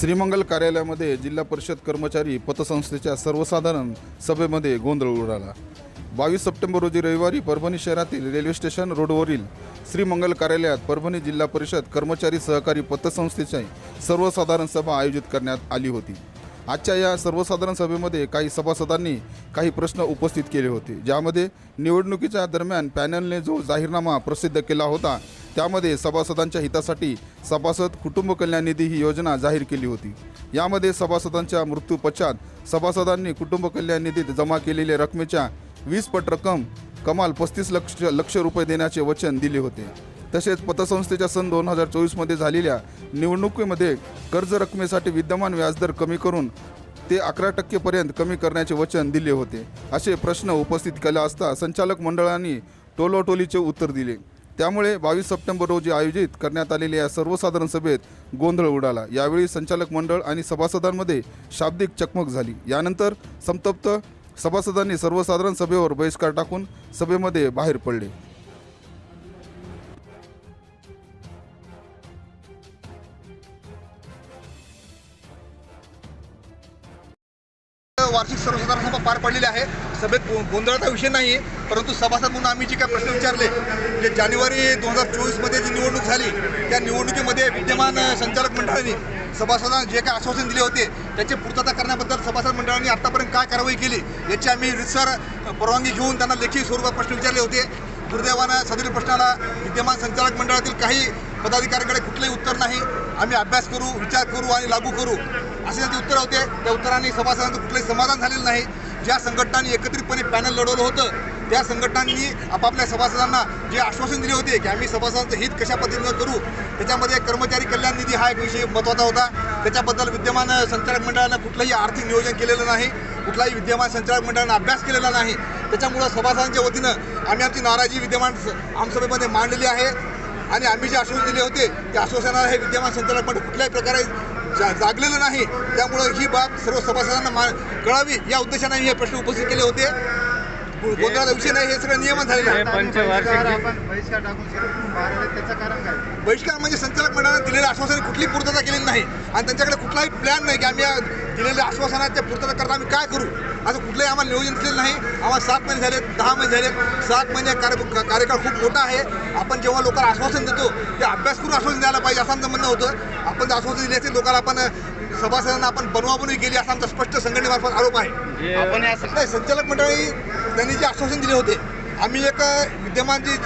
श्रीमंगल कार्यालयामध्ये जिल्हा परिषद कर्मचारी पतसंस्थेच्या सर्वसाधारण सभेमध्ये गोंधळ उडाला. बावीस सप्टेंबर रोजी रविवारी परभणी शहरातील रेल्वे स्टेशन रोडवरील श्रीमंगल कार्यालयात परभणी जिल्हा परिषद कर्मचारी सहकारी पतसंस्थेची सर्वसाधारण सभा आयोजित करण्यात आली होती. आजच्या या सर्वसाधारण सभेमध्ये काही सभासदांनी काही प्रश्न उपस्थित केले होते. ज्यामध्ये निवडणुकीच्या दरम्यान पॅनलने जो जाहीरनामा प्रसिद्ध केला होता त्यामध्ये सभासदांच्या हितासाठी सभासद कुटुंब कल्याण निधी ही योजना जाहीर केली होती. यामध्ये सभासदांच्या मृत्यू पश्चात सभासदांनी कुटुंब कल्याण निधीत जमा केलेल्या रकमेच्या वीस पट रक्कम कमाल पस्तीस लक्ष लक्ष रुपये देण्याचे वचन दिले होते. तसेच पतसंस्थेच्या सन दोन हजार चोवीसमध्ये झालेल्या निवडणुकीमध्ये कर्ज रकमेसाठी विद्यमान व्याजदर कमी करून ते अकरा टक्केपर्यंत कमी करण्याचे वचन दिले होते. असे प्रश्न उपस्थित केला असता संचालक मंडळांनी टोलोटोलीचे उत्तर दिले. त्यामुळे बावीस सप्टेंबर रोजी आयोजित करण्यात आलेल्या या सर्वसाधारण सभेत गोंधळ उडाला. यावेळी संचालक मंडळ आणि सभासदांमध्ये शाब्दिक चकमक झाली. यानंतर संतप्त सभासदांनी सर्वसाधारण सभेवर बहिष्कार टाकून सभेमध्ये बाहेर पडले. वार्षिक सर्वसाधारण सभा पार पडलेली आहे. सभेत गोंधळाचा विषय नाही परंतु सभासद म्हणून आम्ही जे काही प्रश्न विचारले जे जानेवारी दोन हजार चोवीसमध्ये जी निवडणूक झाली त्या निवडणुकीमध्ये विद्यमान संचालक मंडळाने सभासदांना जे काही आश्वासन दिले होते त्याची पूर्तता करण्याबद्दल सभासद मंडळाने आत्तापर्यंत काय कारवाई केली याची आम्ही रितसर परवानगी घेऊन त्यांना लेखी स्वरूपात प्रश्न विचारले होते. दुर्दैवानं सदरील प्रश्नाला विद्यमान संचालक मंडळातील काही पदाधिकाऱ्यांकडे कुठलंही उत्तर नाही. आम्ही अभ्यास करू विचार करू आणि लागू करू. असे त्याचे उत्तर होते त्या उत्तरांनी सभासदांचं कुठलंही समाधान झालेलं नाही. ज्या संघटनांनी एकत्रितपणे पॅनल लढवलं होतं त्या संघटनांनी आपापल्या सभासदांना जे आश्वासन दिले होते की आम्ही सभासदांचं हित कशा पद्धतीनं करू त्याच्यामध्ये कर्मचारी कल्याण निधी हा एक विषय महत्त्वाचा होता. त्याच्याबद्दल विद्यमान संचालक मंडळानं कुठलंही आर्थिक नियोजन केलेलं नाही कुठलाही विद्यमान संचालक मंडळानं अभ्यास केलेला नाही. त्याच्यामुळं सभासदांच्या वतीनं आम्ही आमची नाराजी विद्यमान आमसभेमध्ये मांडलेली आहे. आणि आम्ही जे आश्वासन दिले होते त्या आश्वासनाला हे विद्यमान संचालक मंडळ कुठल्याही प्रकारे जा जागलेलं नाही. त्यामुळं ही बाब सर्व सभासदांना मा कळावी या उद्देशाने मी हे प्रश्न उपस्थित केले होते. गोंधळाचा विषय नाही हे सगळं नियमन झालेलं आहे. बहिष्कार म्हणजे संचालक मंडळाने दिलेल्या आश्वासनाची कुठली पूर्तता केलेली नाही. आणि त्यांच्याकडे कुठलाही प्लॅन नाही की आम्ही या दिलेल्या आश्वासनाच्या पूर्तता करता आम्ही काय करू? असं कुठलंही आम्हाला नियोजन दिलेलं नाही. आम्हाला सात महिने झाले दहा महिने झाले सात महिने कार्य कार्यकाळ खूप मोठा आहे. आपण जेव्हा लोकांना आश्वासन देतो ते अभ्यास करून आश्वासन द्यायला पाहिजे असं आमचं म्हणणं होतं. आपण जे आश्वासन दिले असेल लोकांना आपण सभासदांना आपण बनवाबनवी केली असा आमचा स्पष्ट संघटनेमार्फत आरोप आहे. आपण संचालक मंडळी त्यांनी जे आश्वासन दिले होते आम्ही एक विद्यमान जी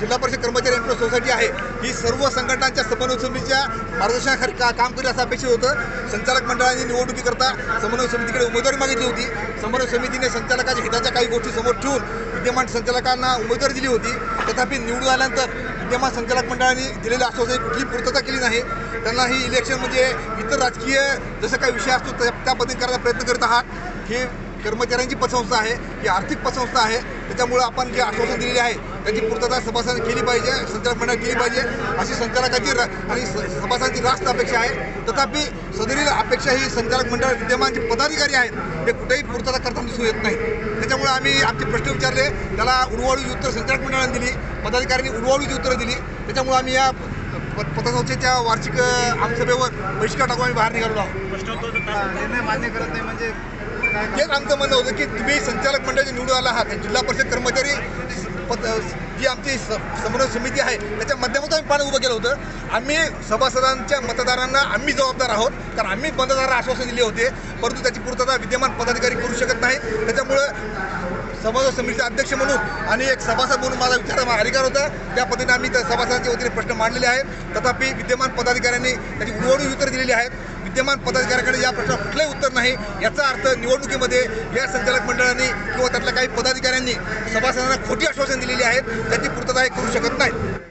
जिल्हा परिषद कर्मचारी एम्प्लॉय सोसायटी आहे ही सर्व संघटनांच्या समन्वय समितीच्या मार्गदर्शनाखाली का काम करेल असं अपेक्षित होतं. संचालक मंडळाने निवडणुकीकरता समन्वय समितीकडे उमेदवारी मागितली होती. समन्वय समितीने संचालकाच्या हिताच्या काही गोष्टी समोर ठेवून विद्यमान संचालकांना उमेदवारी दिली होती. तथापि निवडून आल्यानंतर विद्यमान संचालक मंडळाने दिलेल्या आश्वासनाची कुठली पूर्तता केली नाही. त्यांना ही इलेक्शन म्हणजे इतर राजकीय जसं काही विषय असतो त्या त्या पद्धतीने करायचा प्रयत्न करत आहात. हे कर्मचाऱ्यांची पतसंस्था आहे ही आर्थिक पतसंस्था आहे. त्याच्यामुळं आपण जे आश्वासन दिलेले आहे त्याची पूर्तता सभासदांनी केली पाहिजे संचालक मंडळ केली पाहिजे अशी संचालकाची आणि सभासदांची रास्त अपेक्षा आहे. तथापि सदरील अपेक्षा ही संचालक मंडळ विद्यमान जे पदाधिकारी आहेत ते कुठेही पूर्तता करताना दिसून येत नाही. त्याच्यामुळे आम्ही आमचे प्रश्न विचारले त्याला उडवाळूची उत्तर संचालक मंडळाने दिली पदाधिकाऱ्यांनी उडवाळूची उत्तरं दिली. त्याच्यामुळे आम्ही या प- पतसंस्थेच्या वार्षिक आमसभेवर बहिष्कार टाकून आम्ही बाहेर निघालो आहोत. हा, निर्णय मान्य करत नाही म्हणजे तेच आमचं म्हणणं होतं की तुम्ही संचालक मंडळाचे निवडून आला आहात. जिल्हा परिषद कर्मचारी पद जी आमची स- समन्वय समिती आहे त्याच्या माध्यमातून आम्ही पाणी उभं केलं होतं. आम्ही सभासदांच्या मतदारांना आम्ही जबाबदार आहोत कारण आम्ही मतदारांना आश्वासन दिले होते परंतु त्याची पूर्तता विद्यमान पदाधिकारी करू शकत नाही. त्याच्यामुळं समन्वय समितीचे अध्यक्ष म्हणून आणि एक सभासद म्हणून माझा विचार अधिकार होता. त्या पद्धतीने आम्ही त्या सभासदांच्या वतीने प्रश्न मांडलेले आहेत. तथापि विद्यमान पदाधिकाऱ्यांनी त्याची उडवणी उत्तर दिलेली आहेत विद्यमान पदाधिकाऱ्याकडे या प्रश्नावर कुठलंही उत्तर नाही. याचा अर्थ निवडणुकीमध्ये या संचालक मंडळाने किंवा त्यातल्या काही पदाधिकाऱ्यांनी सभासदांना खोटी आश्वासन दिलेली आहेत. त्याची पूर्तता हे करू शकत नाही